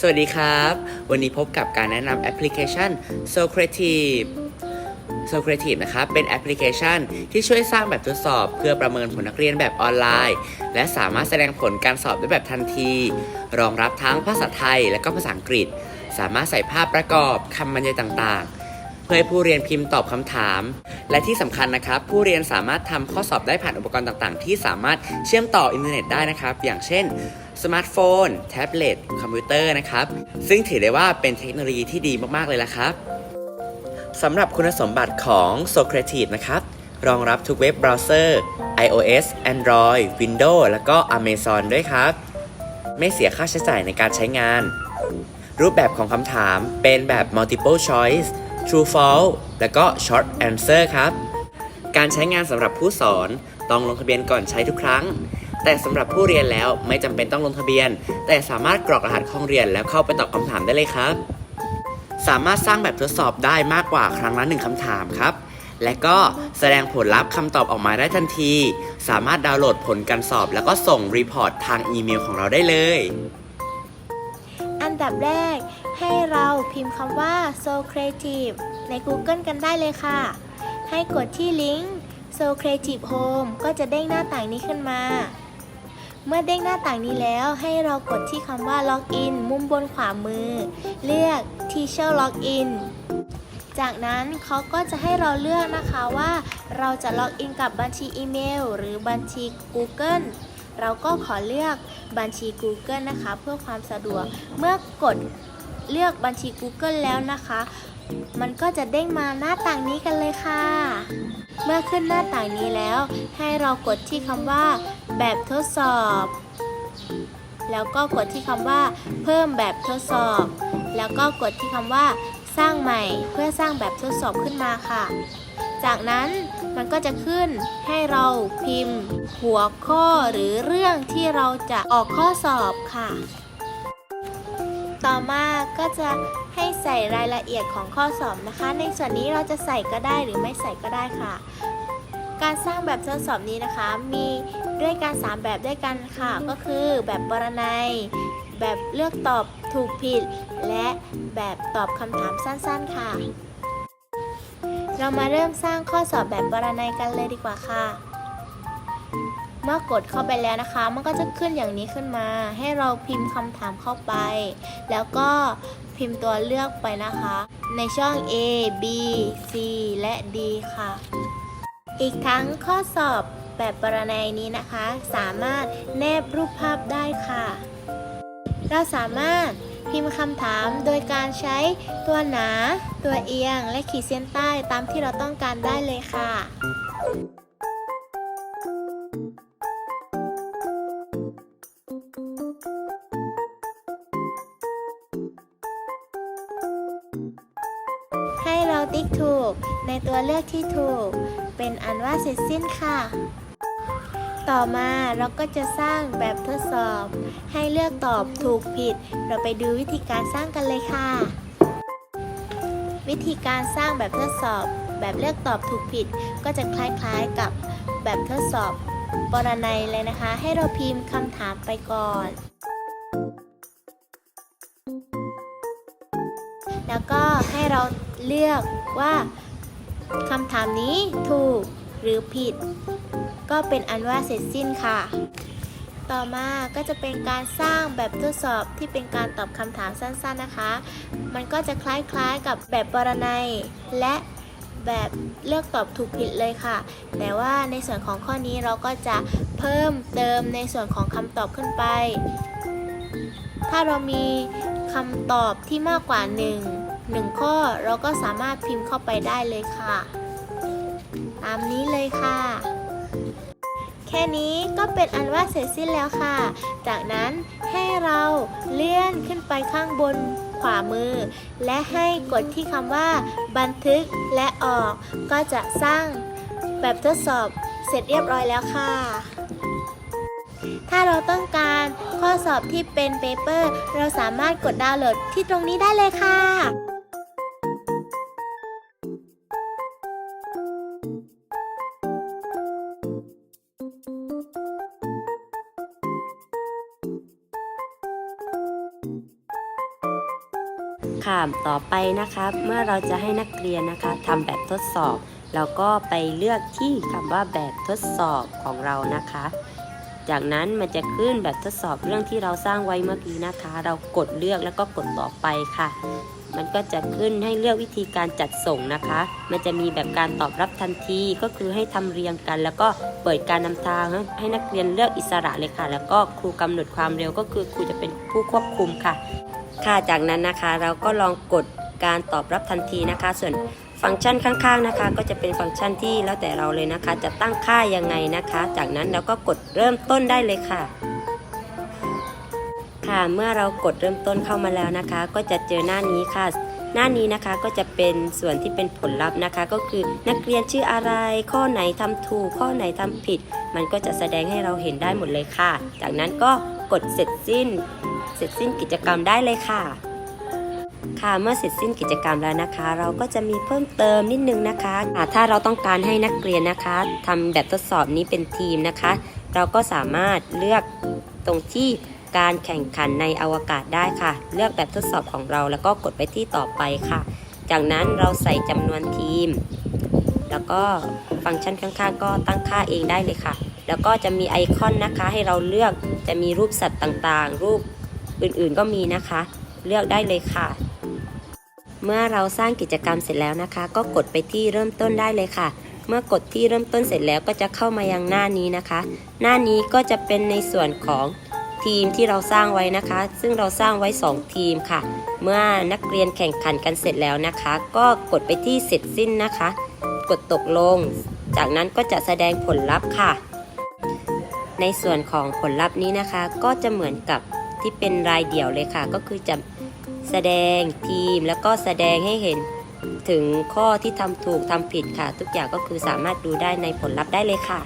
สวัสดีครับ วันนี้พบกับการแนะนำแอปพลิเคชัน Socrative Socrative นะครับ เป็นแอปพลิเคชันที่ช่วยสร้างแบบทดสอบ เพื่อประเมินผลนักเรียนแบบออนไลน์ และสามารถแสดงผลการสอบได้แบบทันที รองรับทั้งภาษาไทยและก็ภาษาอังกฤษ สามารถใส่ภาพประกอบคำบรรยายต่างๆ เพื่อให้ผู้เรียนพิมพ์ตอบคำถาม และที่สำคัญนะครับ ผู้เรียนสามารถทำข้อสอบได้ผ่านอุปกรณ์ต่างๆ ที่สามารถเชื่อมต่ออินเทอร์เน็ตได้นะครับ อย่างเช่น สมาร์ทโฟน แท็บเล็ต คอมพิวเตอร์นะครับ ซึ่งถือได้ว่าเป็นเทคโนโลยีที่ดีมาก ๆ เลยละครับสำหรับคุณสมบัติของ Socrative นะครับ รองรับทุกเว็บเบราว์เซอร์ iOS Android Windows แล้วก็ Amazon ด้วยครับ ไม่เสียค่าใช้จ่ายในการใช้งาน รูปแบบของคำถามเป็นแบบ multiple choice true false แล้วก็ short answer ครับ การใช้งานสำหรับผู้สอน ต้องลงทะเบียนก่อนใช้ทุกครั้ง แต่สำหรับผู้เรียนแล้วไม่จำเป็นต้องลงทะเบียน แต่สามารถกรอกรหัสห้องเรียนแล้วเข้าไปตอบคำถามได้เลยครับ สามารถสร้างแบบทดสอบได้มากกว่าครั้งละหนึ่งคำถามครับ และก็แสดงผลลัพธ์คำตอบออกมาได้ทันที สามารถดาวน์โหลดผลการสอบ แล้วก็ส่งรีพอร์ตทางอีเมลของเราได้เลย อันดับแรก ให้เราพิมพ์คำว่า so creative ใน Google กันได้เลยค่ะ ให้กดที่ลิงก์ so creative home ก็จะเด้งหน้าต่างนี้ขึ้นมา เมื่อเด้งหน้าต่างนี้แล้วให้เรากดที่คำว่า login มุมบนขวามือ เลือก teacher login จากนั้นเขาก็จะให้เราเลือกนะคะว่าเราจะล็อกอินกับบัญชีอีเมล หรือบัญชี Google เราก็ขอเลือกบัญชี Google นะคะ เพื่อความสะดวก เมื่อกดเลือกบัญชี Google แล้วนะคะ มันก็จะเด้งมาหน้าต่างนี้กันเลยค่ะ เมื่อขึ้นหน้าต่างนี้แล้ว ให้เรากดที่คำว่า แบบทดสอบ แล้วก็กดที่คำว่า เพิ่มแบบทดสอบ แล้วก็กดที่คำว่า สร้างใหม่ เพื่อสร้างแบบทดสอบขึ้นมาค่ะ จากนั้นมันก็จะขึ้นให้เราพิมพ์ หัวข้อหรือเรื่องที่เราจะออกข้อสอบค่ะ ต่อมาก็จะให้ใส่รายละเอียดของข้อสอบนะคะ ในส่วนนี้เราจะใส่ก็ได้หรือไม่ใส่ก็ได้ค่ะ การสร้างแบบทดสอบนี้นะคะ มีด้วยการ 3 แบบด้วยกันค่ะ ก็คือแบบปรนัย แบบเลือกตอบถูกผิด และแบบตอบคำถามสั้นๆค่ะ เรามาเริ่มสร้างข้อสอบแบบปรนัยกันเลยดีกว่าค่ะ มื่อกดเข้าไปแล้วนะคะ มันก็จะขึ้นอย่างนี้ขึ้นมา ให้เราพิมพ์คำถามเข้าไป แล้วก็พิมพ์ตัวเลือกไปนะคะ ในช่อง A B C และ D ค่ะ อีกทั้งข้อสอบแบบปรนัยนี้นะคะ สามารถแนบรูปภาพได้ค่ะ เราสามารถพิมพ์คำถามโดยการใช้ตัวหนา ตัวเอียง และขีดเส้นใต้ตามที่เราต้องการได้เลยค่ะ ติ๊กถูก ในตัวเลือกที่ถูก เป็นอันว่าเสร็จสิ้นค่ะ ต่อมาเราก็จะสร้างแบบทดสอบ ให้เลือกตอบถูกผิด เราไปดูวิธีการสร้างกันเลยค่ะ วิธีการสร้างแบบทดสอบ แบบเลือกตอบถูกผิด ก็จะคล้ายๆกับแบบทดสอบปรนัยเลยนะคะ ให้เราพิมพ์คำถามไปก่อน แล้วก็ให้เราเลือกว่าคำถามนี้ถูกหรือผิด ก็เป็นอันว่าเสร็จสิ้นค่ะ ต่อมาก็จะเป็นการสร้างแบบทดสอบที่เป็นการตอบคำถามสั้นๆนะคะ มันก็จะคล้ายๆกับแบบปรนัยและแบบเลือกตอบถูกผิดเลยค่ะ แต่ว่าในส่วนของข้อนี้เราก็จะเพิ่มเติมในส่วนของคำตอบขึ้นไป ถ้าเรามี คำตอบที่มากกว่า 1 1 ข้อเราก็สามารถพิมพ์เข้าไปได้เลยค่ะ ตามนี้เลยค่ะ แค่นี้ก็เป็นอันว่าเสร็จสิ้นแล้วค่ะ จากนั้นให้เราเลื่อนขึ้นไปข้างบนขวามือ และให้กดที่คำว่า บันทึกและออก ก็จะสร้างแบบทดสอบเสร็จเรียบร้อยแล้วค่ะ ถ้าเราต้องการข้อสอบที่เป็นเปเปอร์ เราสามารถกดดาวน์โหลดที่ตรงนี้ได้เลยค่ะค่ะต่อไปนะคะเมื่อเราจะให้นักเรียนนะคะทำแบบทดสอบ เราก็ไปเลือกที่คำว่าแบบทดสอบของเรานะคะ จากนั้นมันจะขึ้นแบบทดสอบเรื่องที่เราสร้างไว้เมื่อกี้นะคะ เรากดเลือกแล้วก็กดต่อไปค่ะ มันก็จะขึ้นให้เลือกวิธีการจัดส่งนะคะ มันจะมีแบบการตอบรับทันทีก็คือให้ทำเรียงกัน แล้วก็เปิดการนำทางให้นักเรียนเลือกอิสระเลยค่ะ แล้วก็ครูกำหนดความเร็วก็คือครูจะเป็นผู้ควบคุมค่ะ ค่ะจากนั้นนะคะเราก็ลองกดการตอบรับทันทีนะคะ ส่วน ฟังก์ชันข้างๆนะคะ ก็จะเป็นฟังก์ชันที่แล้วแต่เราเลยนะคะ จะตั้งค่ายังไงนะคะ จากนั้นเราก็กดเริ่มต้นได้เลยค่ะ ค่ะเมื่อเรากดเริ่มต้นเข้ามาแล้วนะคะ ก็จะเจอหน้านี้ค่ะ หน้านี้นะคะก็จะเป็นส่วนที่เป็นผลลัพธ์นะคะ ก็คือนักเรียนชื่ออะไร ข้อไหนทำถูกข้อไหนทำผิด มันก็จะแสดงให้เราเห็นได้หมดเลยค่ะ จากนั้นก็กดเสร็จสิ้น เสร็จสิ้นกิจกรรมได้เลยค่ะ ค่ะเมื่อเสร็จสิ้นกิจกรรมแล้วนะคะ เราก็จะมีเพิ่มเติมนิดนึงนะคะถ้าเราต้องการให้นักเรียนนะคะทำแบบทดสอบนี้เป็นทีมนะคะ เราก็สามารถเลือกตรงที่การแข่งขันในอวกาศได้ค่ะ เลือกแบบทดสอบของเราแล้วก็กดไปที่ต่อไปค่ะ จากนั้นเราใส่จำนวนทีม แล้วก็ฟังก์ชันข้างๆ ก็ตั้งค่าเองได้เลยค่ะ แล้วก็จะมีไอคอนนะคะ ให้เราเลือกจะมีรูปสัตว์ต่างๆ รูปอื่นๆก็มีนะคะ เลือกได้เลยค่ะ เมื่อเราสร้างกิจกรรมเสร็จแล้วนะคะ ก็กดไปที่เริ่มต้นได้เลยค่ะ เมื่อกดที่เริ่มต้นเสร็จแล้วก็จะเข้ามายังหน้านี้นะคะ หน้านี้ก็จะเป็นในส่วนของทีมที่เราสร้างไว้นะคะ ซึ่งเราสร้างไว้ 2 ทีมค่ะ เมื่อนักเรียนแข่งขันกันเสร็จแล้วนะคะ ก็กดไปที่เสร็จสิ้นนะคะ กดตกลง จากนั้นก็จะแสดงผลลัพธ์ค่ะ ในส่วนของผลลัพธ์นี้นะคะ ก็จะเหมือนกับที่เป็นรายเดี่ยวเลยค่ะ ก็คือจะ แสดงทีมแล้วก็แสดงให้เห็นถึงข้อที่ทำถูกทำผิดค่ะ ทุกอย่างก็คือสามารถดูได้ในผลลัพธ์ได้เลยค่ะ